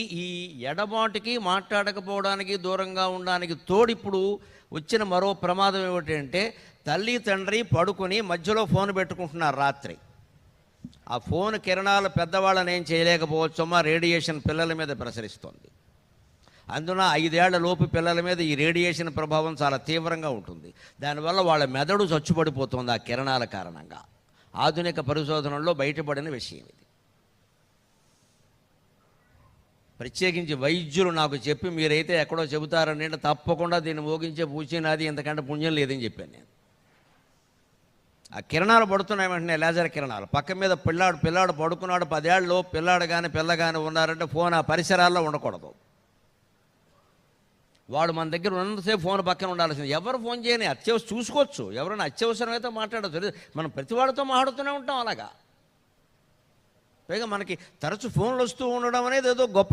ఈ ఎడబాటుకి మాట్లాడకపోవడానికి దూరంగా ఉండడానికి తోడిప్పుడు వచ్చిన మరో ప్రమాదం ఏమిటంటే తల్లి తండ్రి పడుకొని మధ్యలో ఫోన్ పెట్టుకుంటున్నారు రాత్రి. ఆ ఫోన్ కిరణాలు పెద్దవాళ్ళని ఏం చేయలేకపోవచ్చమ్మా రేడియేషన్ పిల్లల మీద ప్రసరిస్తుంది. అందున ఐదేళ్ళ లోపు పిల్లల మీద ఈ రేడియేషన్ ప్రభావం చాలా తీవ్రంగా ఉంటుంది. దానివల్ల వాళ్ళ మెదడు చచ్చుపడిపోతుంది ఆ కిరణాల కారణంగా. ఆధునిక పరిశోధనల్లో బయటపడిన విషయం ఇది. ప్రత్యేకించి వైద్యులు నాకు చెప్పి మీరైతే ఎక్కడో చెబుతారని తప్పకుండా దీన్ని మోగించే పూచినాది ఇంతకంటే పుణ్యం లేదని చెప్పాను నేను. ఆ కిరణాలు పడుతున్నాయి వెంటనే లేజర్ కిరణాలు. పక్క మీద పిల్లాడు పిల్లాడు పడుకున్నాడు పదేళ్ళు పిల్లాడు కానీ పిల్ల కానీ ఉన్నారంటే ఫోన్ ఆ పరిసరాల్లో ఉండకూడదు. వాడు మన దగ్గర ఉన్నంతసేపు ఫోన్ పక్కన ఉండాల్సింది. ఎవరు ఫోన్ చేయని అత్యవసరం చూసుకోవచ్చు. ఎవరైనా అత్యవసరమైతే మాట్లాడచ్చు. మనం ప్రతి వాడితో మాట్లాడుతూనే ఉంటాం అలాగా. పైగా మనకి తరచు ఫోన్లు వస్తూ ఉండడం అనేది ఏదో గొప్ప